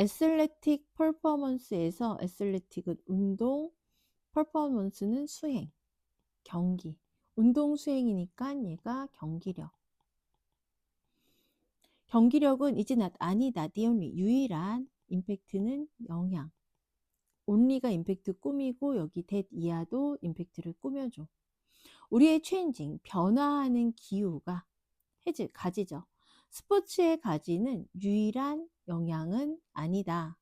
애슬레틱 퍼포먼스에서 애슬레틱은 운동, 퍼포먼스는 수행, 경기. 운동 수행이니까 얘가 경기력. 경기력은 이제 나, 아니다, the only, 유일한 임팩트는 영향. only가 임팩트 꾸미고 여기 that 이하도 임팩트를 꾸며줘. 우리의 changing, 변화하는 기후가 해지, 가지죠. 스포츠의 가지는 유일한 영향은 아니다.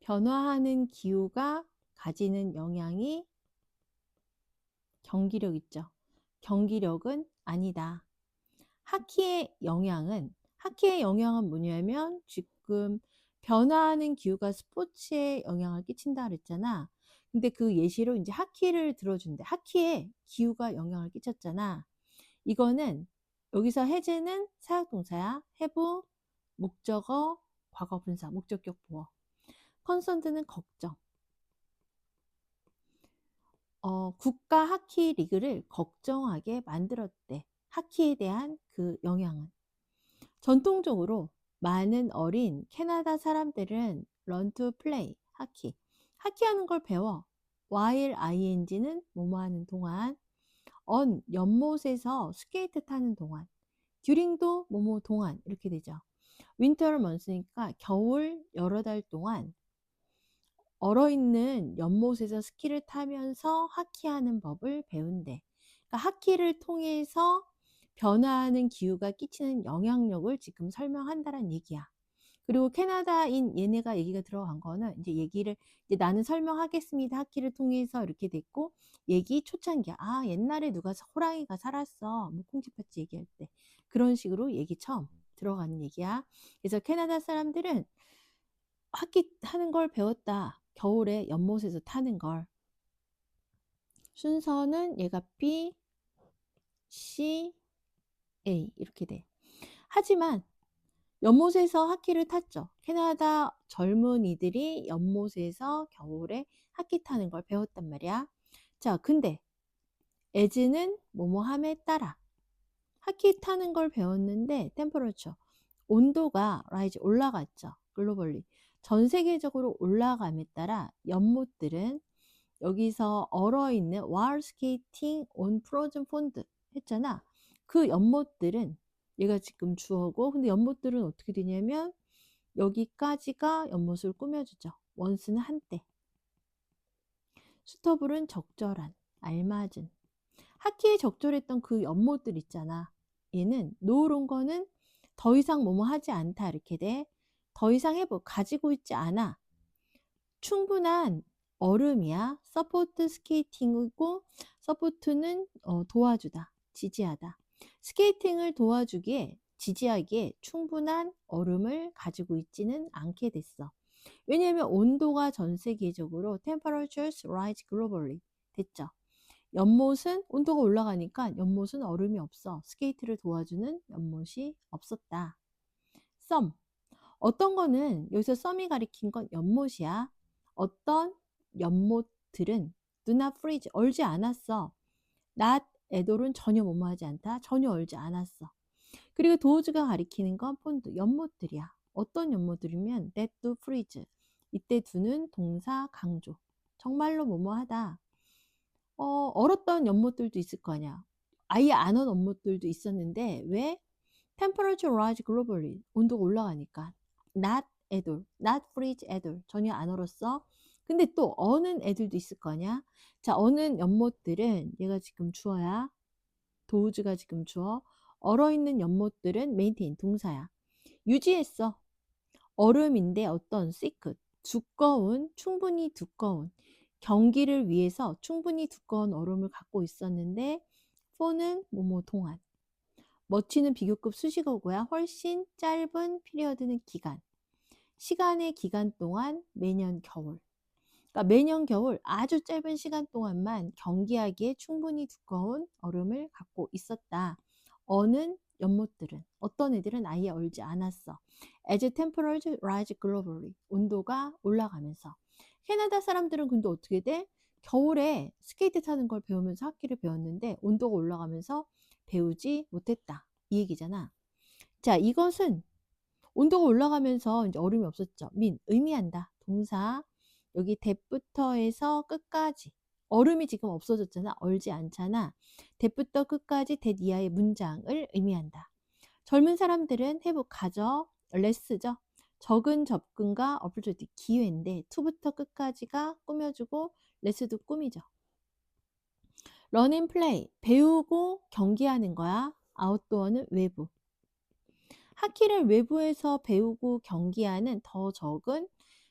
변화하는 기후가 가지는 영향이 경기력 있죠. 경기력은 아니다. 하키의 영향은 하키의 영향은 뭐냐면 지금 변화하는 기후가 스포츠에 영향을 끼친다 그랬잖아. 근데 그 예시로 이제 하키를 들어준대. 하키에 기후가 영향을 끼쳤잖아. 이거는 여기서 해제는 사역동사야. 해부, 목적어, 과거 분사, 목적격 보어. 컨선드는 걱정. 어, 국가 하키 리그를 걱정하게 만들었대. 하키에 대한 그 영향은. 전통적으로 많은 어린 캐나다 사람들은 to play 하키. 하키하는 걸 배워. while ing는 뭐뭐 하는 동안. On 연못에서 스케이트 타는 동안. during도 뭐뭐 동안 이렇게 되죠. 윈터를 먼스니까 겨울 여러 달 동안 얼어있는 연못에서 스키를 타면서 하키하는 법을 배운대. 그러니까 하키를 통해서 변화하는 기후가 끼치는 영향력을 지금 설명한다는 얘기야. 그리고 캐나다인 얘네가 얘기가 들어간 거는 이제 얘기를 이제 나는 설명하겠습니다. 하키를 통해서 이렇게 됐고 얘기 초창기야. 아 옛날에 누가 호랑이가 살았어. 뭐 콩쥐팥쥐 얘기할 때 그런 식으로 얘기 처음 들어가는 얘기야. 그래서 캐나다 사람들은 하키 하는 걸 배웠다. 겨울에 연못에서 타는 걸. 순서는 얘가 B, C, A 이렇게 돼. 하지만 연못에서 하키를 탔죠. 캐나다 젊은이들이 연못에서 겨울에 하키 타는 걸 배웠단 말이야. 자, 근데 에즈는 뭐뭐함에 따라 하키 타는 걸 배웠는데 템퍼러처 온도가 라이즈 올라갔죠. 글로벌리. 전 세계적으로 올라감에 따라 연못들은 여기서 얼어 있는 월 스케이팅 온 프로즌 폰드 했잖아. 그 연못들은 얘가 지금 주어고 근데 연못들은 어떻게 되냐면 여기까지가 연못을 꾸며주죠. 원스는 한때. 수터블은 적절한, 알맞은. 하키에 적절했던 그 연못들 있잖아. 얘는 노을온 거는 더 이상 뭐뭐 하지 않다 이렇게 돼. 더 이상 해보 가지고 있지 않아. 충분한 얼음이야. 서포트 스케이팅이고 서포트는 어, 도와주다, 지지하다. 스케이팅을 도와주기에 지지하기에 충분한 얼음을 가지고 있지는 않게 됐어. 왜냐하면 온도가 전 세계적으로 temperatures rise globally 됐죠. 연못은 온도가 올라가니까 연못은 얼음이 없어. 스케이트를 도와주는 연못이 없었다. 썸 어떤 거는 여기서 썸이 가리킨 건 연못이야. 어떤 연못들은 do not freeze 얼지 않았어. not 애돌은 전혀 뭐뭐하지 않다. 전혀 얼지 않았어. 그리고 도우즈가 가리키는 건 폰드, 연못들이야. 어떤 연못들이면 that do freeze. 이때 두는 동사 강조. 정말로 뭐뭐하다. 어, 얼었던 연못들도 있을 거 아니야. 아예 안온 연못들도 있었는데 왜? temperature rise globally. 온도가 올라가니까. not at all. not freeze at all. 전혀 안 얼었어. 근데 또 어는 애들도 있을 거 아니야. 자, 어는 연못들은 얘가 지금 주어야. 도우즈가 지금 주어. 얼어 있는 연못들은 maintain 동사야. 유지했어. 얼음인데 어떤 sick 두꺼운 충분히 두꺼운 경기를 위해서 충분히 두꺼운 얼음을 갖고 있었는데 for는 뭐뭐 동안 멋지는 비교급 수식어고야 훨씬 짧은 피리어드는 기간 시간의 기간 동안 매년 겨울 그러니까 매년 겨울 아주 짧은 시간 동안만 경기하기에 충분히 두꺼운 얼음을 갖고 있었다. 어는 연못들은 어떤 애들은 아예 얼지 않았어. As temperature rise globally 온도가 올라가면서 캐나다 사람들은 근데 어떻게 돼? 겨울에 스케이트 타는 걸 배우면서 학기를 배웠는데 온도가 올라가면서 배우지 못했다. 이 얘기잖아. 자, 이것은 온도가 올라가면서 이제 얼음이 없었죠. 민 의미한다. 동사 여기 that부터 해서 끝까지 얼음이 지금 없어졌잖아. 얼지 않잖아. that부터 끝까지 that 이하의 문장을 의미한다. 젊은 사람들은 have 가져 less죠. 적은 접근과 opportunity 기회인데 to부터 끝까지가 꾸며주고 꾸미죠. run and play 배우고 경기하는 거야. outdoor는 외부. 하키를 외부에서 배우고 경기하는 더 적은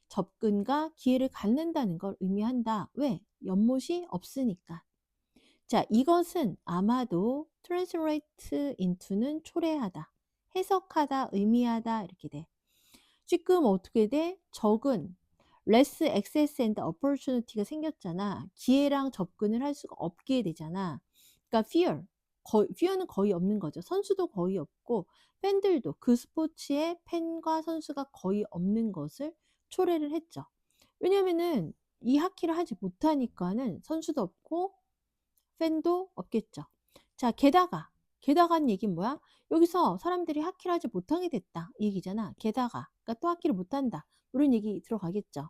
접근과 기회를 갖는다는 걸 의미한다. 왜? 연못이 없으니까. 자, 이것은 아마도 translate into는 초래하다, 해석하다, 의미하다 이렇게 돼. 지금 어떻게 돼? 적은 less access and opportunity가 생겼잖아. 기회랑 접근을 할 수가 없게 되잖아. 그러니까 fear, 거의, fear는 거의 없는 거죠. 선수도 거의 없고 팬들도 그 스포츠에 팬과 선수가 거의 없는 것을 초래를 했죠. 왜냐면은 이 하키를 하지 못하니까는 선수도 없고 팬도 없겠죠. 자, 게다가 게다가는 얘기는 뭐야? 여기서 사람들이 하키를 하지 못하게 됐다 이 얘기잖아. 게다가 그러니까 또 하키를 못한다 이런 얘기 들어가겠죠.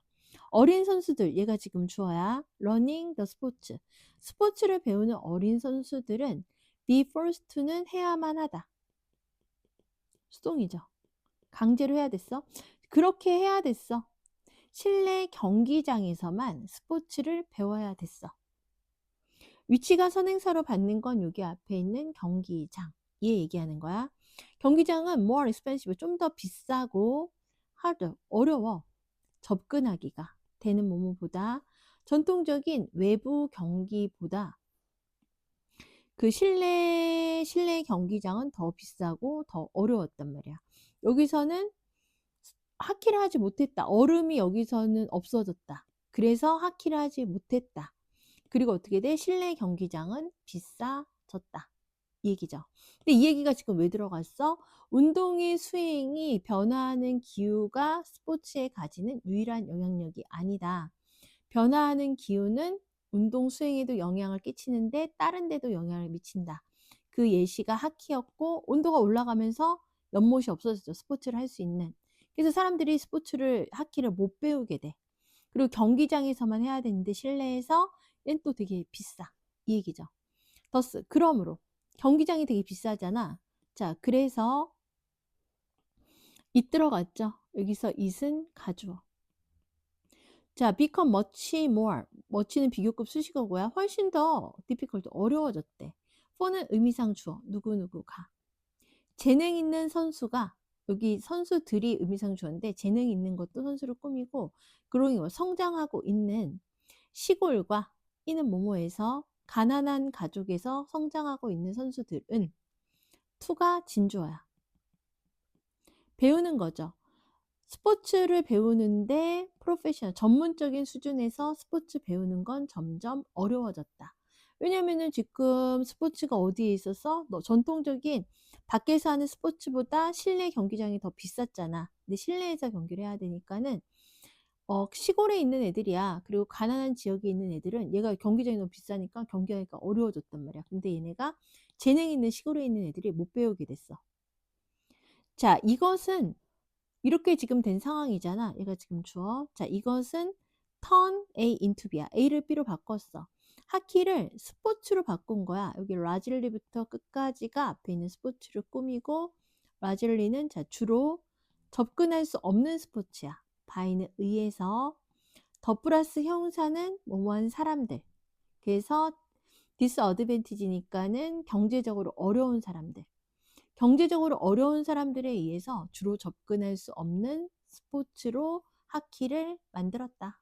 어린 선수들 얘가 지금 주어야 running the sports 스포츠를 배우는 어린 선수들은 be to는 해야만 하다. 수동이죠. 강제로 해야 됐어. 그렇게 해야 됐어. 실내 경기장에서만 스포츠를 배워야 됐어. 위치가 선행사로 받는 건 여기 앞에 있는 경기장. 얘 얘기하는 거야. 경기장은 more expensive, 좀 더 비싸고 hard, 어려워. 접근하기가 되는 뭐뭐보다 전통적인 외부 경기보다 그 실내 실내 경기장은 더 비싸고 더 어려웠단 말이야. 여기서는 하키를 하지 못했다. 얼음이 여기서는 없어졌다. 그래서 하키를 하지 못했다. 그리고 어떻게 돼? 실내 경기장은 비싸졌다. 이 얘기죠. 근데 이 얘기가 지금 왜 들어갔어? 운동의 수행이 변화하는 기후가 스포츠에 가지는 유일한 영향력이 아니다. 변화하는 기후는 운동 수행에도 영향을 끼치는데 다른 데도 영향을 미친다. 그 예시가 하키였고 온도가 올라가면서 연못이 없어졌죠. 스포츠를 할 수 있는. 그래서 사람들이 스포츠를 하키를 못 배우게 돼. 그리고 경기장에서만 해야 되는데 실내에서 얘는 또 되게 비싸. 이 얘기죠. 더스 그러므로 경기장이 되게 비싸잖아. 자, 그래서 이 들어갔죠. 여기서 it은 가주어. 자, become much more. much는 비교급 수식어고요. 훨씬 더 difficult, 어려워졌대. for는 의미상 주어, 누구누구가. 재능 있는 선수가 여기 선수들이 의미상 주어인데 재능 있는 것도 선수를 꾸미고 그러기 뭐 성장하고 있는 시골과 이는 모모에서 가난한 가족에서 성장하고 있는 선수들은 투가 진주어야. 배우는 거죠. 스포츠를 배우는데 프로페셔널 전문적인 수준에서 스포츠 배우는 건 점점 어려워졌다. 왜냐면은 지금 스포츠가 어디에 있어서 너 전통적인 밖에서 하는 스포츠보다 실내 경기장이 더 비쌌잖아. 근데 실내에서 경기를 해야 되니까는 어, 시골에 있는 애들이야. 그리고 가난한 지역에 있는 애들은 얘가 경기장이 너무 비싸니까 경기하기가 어려워졌단 말이야. 근데 얘네가 재능 있는 시골에 있는 애들이 못 배우게 됐어. 자, 이것은 이렇게 지금 된 상황이잖아. 얘가 지금 주어. 자, 이것은 turn A into B야. A를 B로 바꿨어. 하키를 스포츠로 바꾼 거야. 여기 라질리부터 끝까지가 앞에 있는 스포츠를 꾸미고 라질리는 자 주로 접근할 수 없는 스포츠야. 바이는 의해서 더 플러스 형사는 뭐뭐한 사람들. 그래서 디스어드밴티지니까는 경제적으로 어려운 사람들. 경제적으로 어려운 사람들에 의해서 주로 접근할 수 없는 스포츠로 하키를 만들었다.